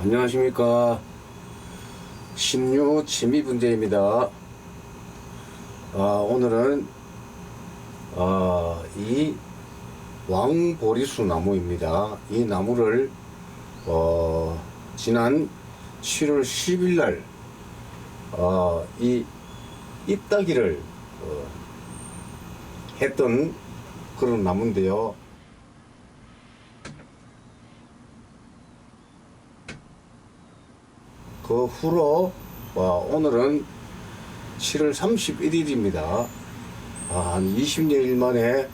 안녕하십니까. 신유 취미 분재입니다. 아, 오늘은 아, 이 왕보리수 나무입니다. 이 나무를 어, 지난 7월 10일 날 어, 이 잎따기를 어, 했던 그런 나무인데요 그 후로 어, 오늘은 7월 31일입니다. 아, 한 20여일 만에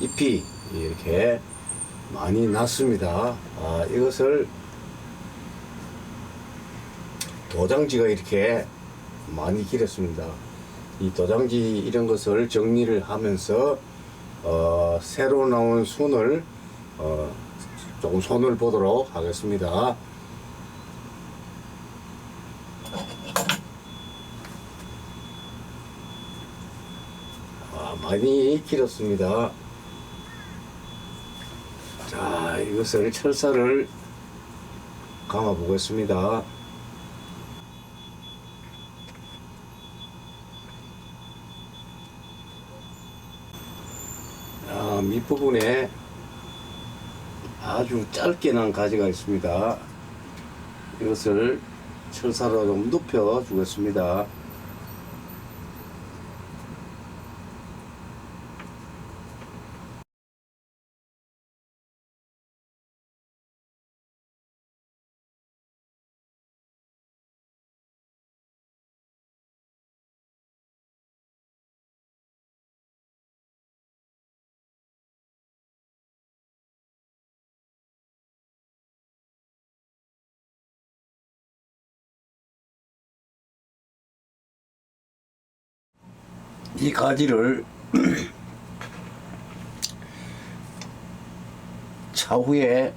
잎이 이렇게 많이 났습니다. 아, 이것을 도장지가 이렇게 많이 길었습니다. 이 도장지 이런 것을 정리를 하면서 어, 새로 나온 순을 어, 조금 손을 보도록 하겠습니다. 아, 많이 길었습니다. 자, 이것을 철사를 감아 보겠습니다. 아, 밑부분에 아주 짧게 난 가지가 있습니다. 이것을 철사로 좀 눕혀 주겠습니다. 이 가지를 차후에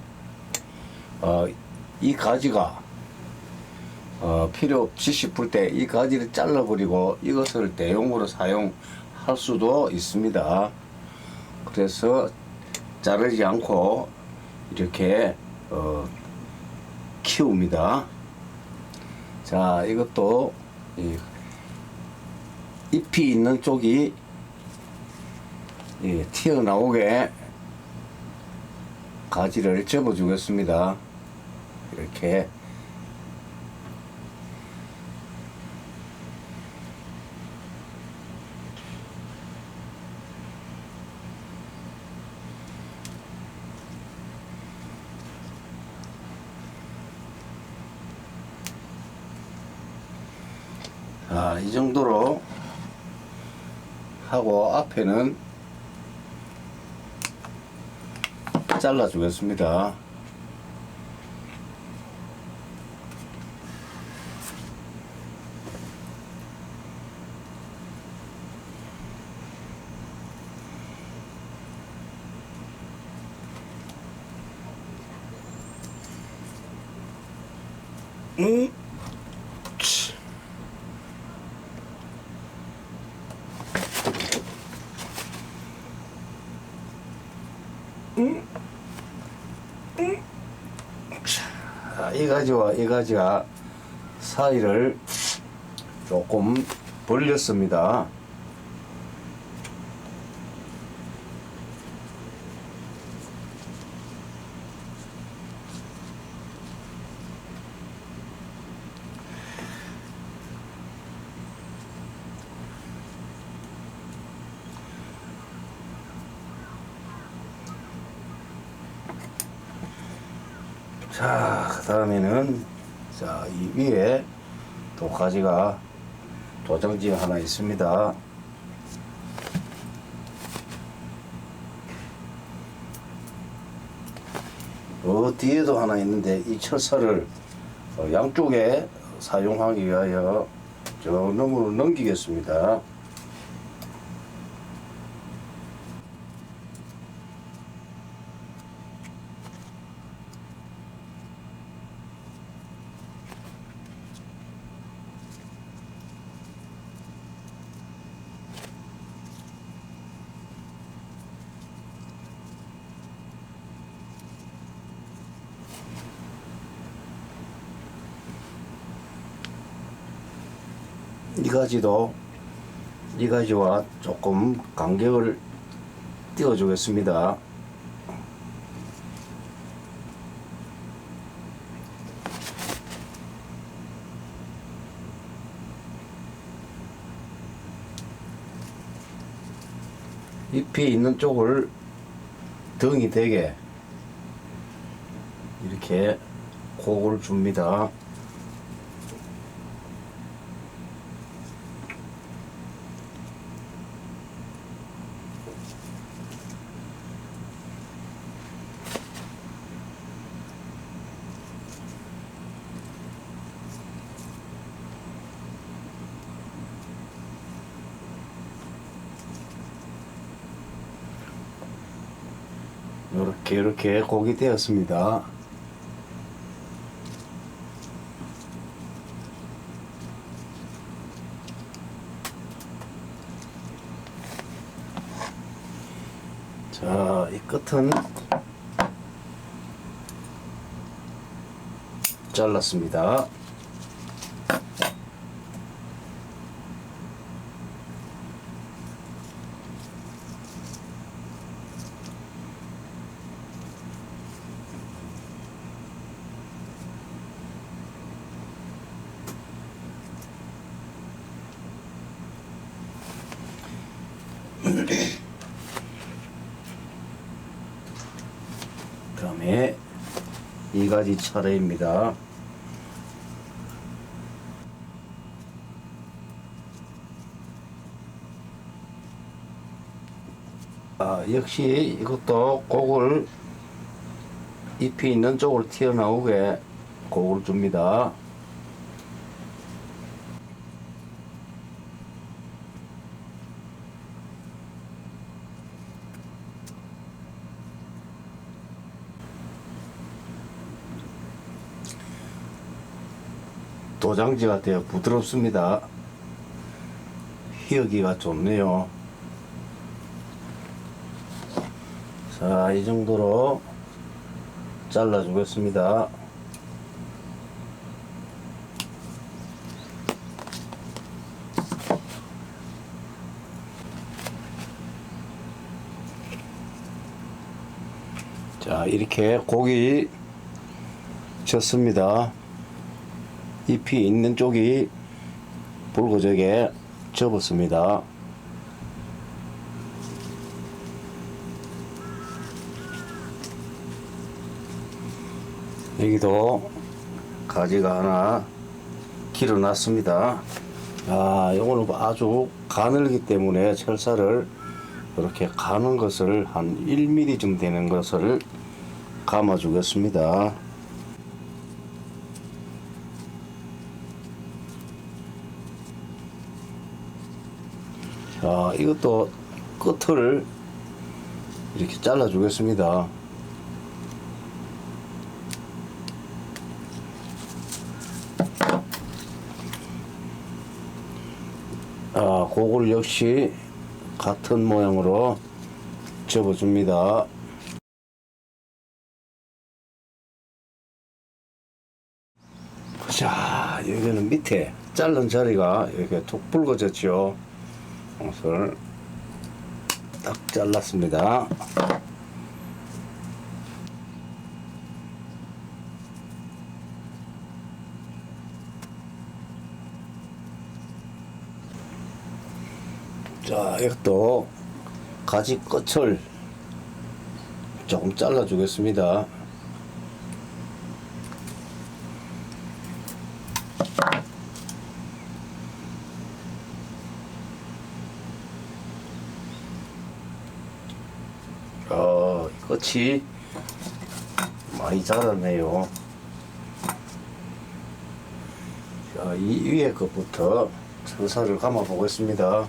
어, 이 가지가 어, 필요 없지 싶을 때 이 가지를 잘라버리고 이것을 대용으로 사용할 수도 있습니다. 그래서 자르지 않고 이렇게 어, 키웁니다. 자, 이것도 이 잎이 있는 쪽이 예, 튀어나오게 가지를 접어 주겠습니다. 이렇게 아, 이 정도로 하고 앞에는 잘라 주겠습니다. 음? 치. 자, 이 가지와 이 가지가 사이를 조금 벌렸습니다. 자, 그 다음에는, 자, 이 위에 도가지가 도장지 하나 있습니다. 어, 뒤에도 하나 있는데 이 철사를 어, 양쪽에 사용하기 위하여 저 너머로 넘기겠습니다. 이 가지도 이 가지와 조금 간격을 띄워 주겠습니다. 잎이 있는 쪽을 등이 되게 이렇게 곡을 줍니다. 이렇게 이렇게 곡이 되었습니다. 자, 이 끝은 잘랐습니다. 그 다음에 이 가지 차례입니다. 아, 역시 이것도 곡을 잎이 있는 쪽으로 튀어나오게 곡을 줍니다. 도장지가 되어 부드럽습니다. 희어기가 좋네요. 자, 이 정도로 잘라주겠습니다. 자, 이렇게 고기 졌습니다. 잎이 있는 쪽이 붉어지게 접었습니다. 여기도 가지가 하나 길어놨습니다. 아, 이거는 아주 가늘기 때문에 철사를 이렇게 가는 것을 한 1mm쯤 되는 것을 감아 주겠습니다. 자, 이것도 끝을 이렇게 잘라 주겠습니다. 아, 그걸 역시 같은 모양으로 접어줍니다. 자, 여기는 밑에 자른 자리가 이렇게 툭 붉어졌죠. 옷을 딱 잘랐습니다. 자, 이것도 가지 끝을 조금 잘라 주겠습니다. 어, 끝이 많이 자랐네요. 자, 이 위에 것부터 천사를 감아 보겠습니다.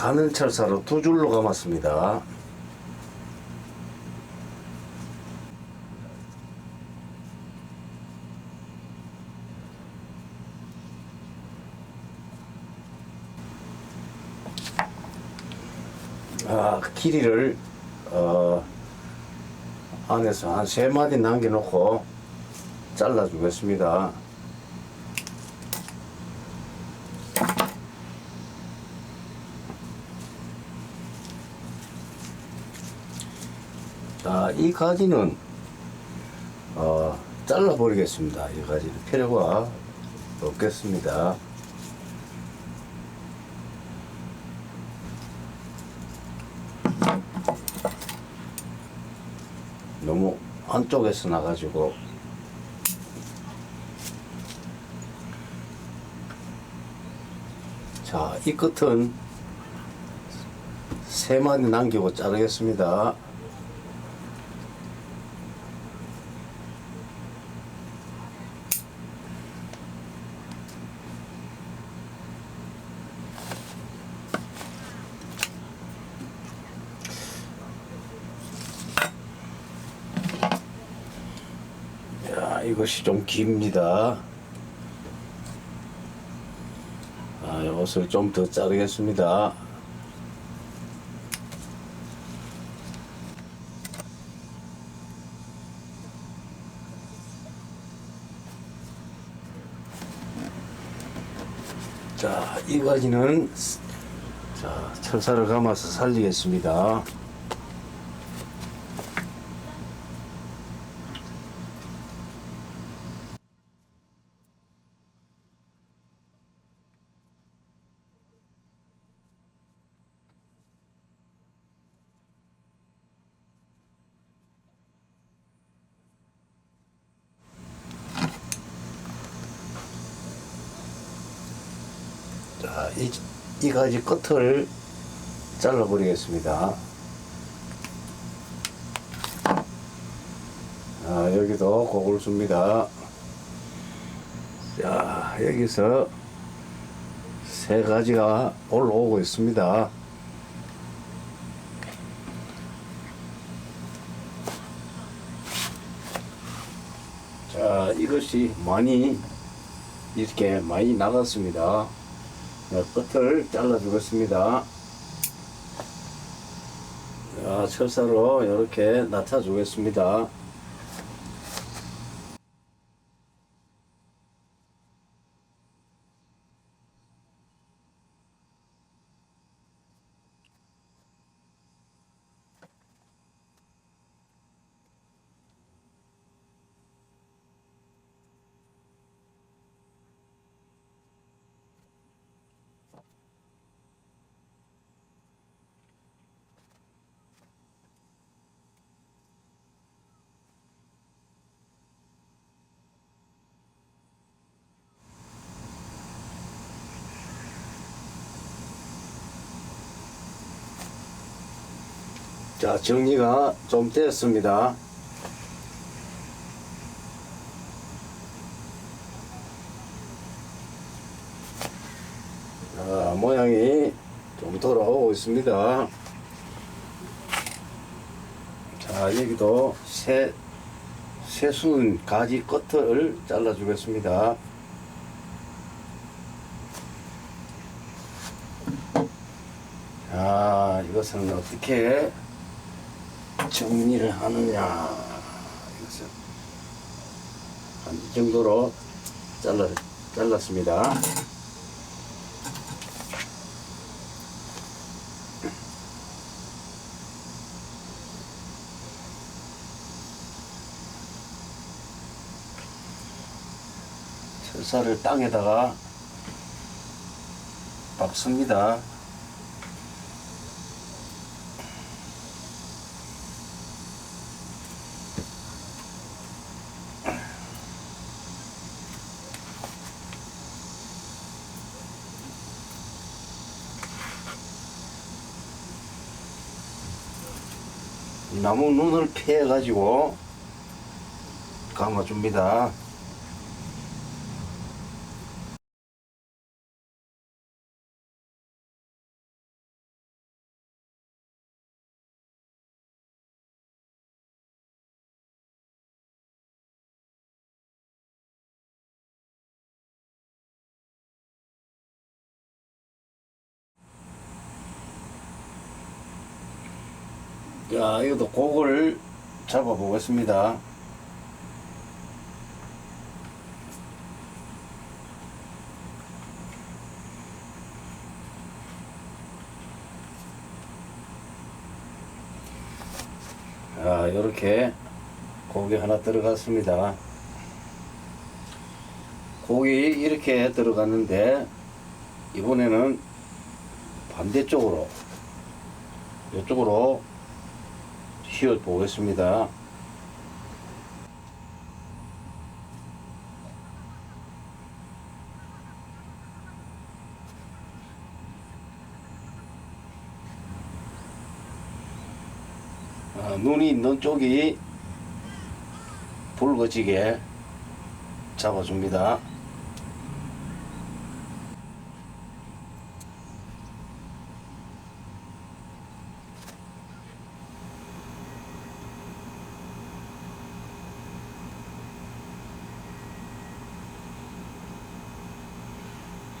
가늘 철사로 두 줄로 감았습니다. 아, 길이를 어, 안에서 한 세 마디 남겨놓고 잘라주겠습니다. 자, 이 가지는 어, 잘라버리겠습니다. 이 가지는 필요가 없겠습니다. 너무 안쪽에서 나가지고 자, 이 끝은 세 마디 남기고 자르겠습니다. 야, 이것이 좀 깁니다. 아, 이것을 좀 더 자르겠습니다. 자, 이 가지는 자, 철사를 감아서 살리겠습니다. 자, 이, 이 가지 끝을 잘라버리겠습니다. 자, 여기도 고글 씁니다. 자, 여기서 세 가지가 올라오고 있습니다. 자, 이것이 많이 이렇게 많이 나갔습니다. 네, 끝을 잘라 주겠습니다. 자, 철사로 이렇게 낮춰 주겠습니다. 자, 정리가 좀 됐습니다. 자, 모양이 좀 돌아오고 있습니다. 자, 여기도 새, 새순 가지 끝을 잘라 주겠습니다. 자, 이것은 어떻게 정리를 하느냐. 이것은 한이 정도로 잘라, 잘랐습니다. 철사를 땅에다가 박습니다. 나무 눈을 피해 가지고 감아 줍니다. 자, 이것도 곡을 잡아 보겠습니다. 자, 이렇게 고기 하나 들어갔습니다. 고기 이렇게 들어갔는데 이번에는 반대쪽으로 이쪽으로 휘어 보겠습니다. 아, 눈이 있는 쪽이 붉어지게 잡아줍니다.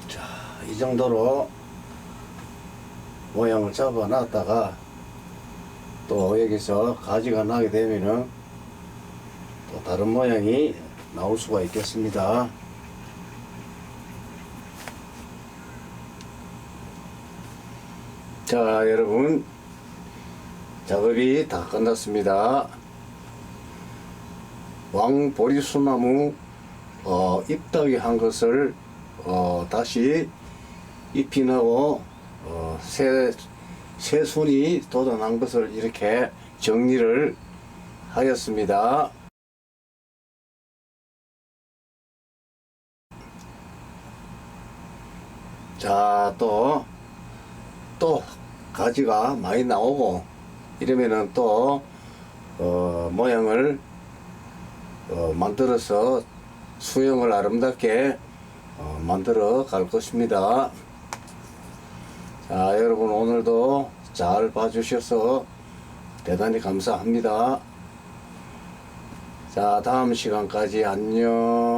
자, 이 정도로 모양을 잡아 놨다가 또 여기서 가지가 나게 되면은 또 다른 모양이 나올 수가 있겠습니다. 자, 여러분. 작업이 다 끝났습니다. 왕보리수나무 어, 잎따기 한 것을 어, 다시 잎이 나고 어, 새, 새순이 돋아난 것을 이렇게 정리를 하였습니다. 자, 또, 또, 가지가 많이 나오고, 이러면은 또, 어, 모양을, 어, 만들어서 수영을 아름답게 어, 만들어 갈 것입니다. 자, 여러분 오늘도 잘 봐주셔서 대단히 감사합니다. 자, 다음 시간까지 안녕.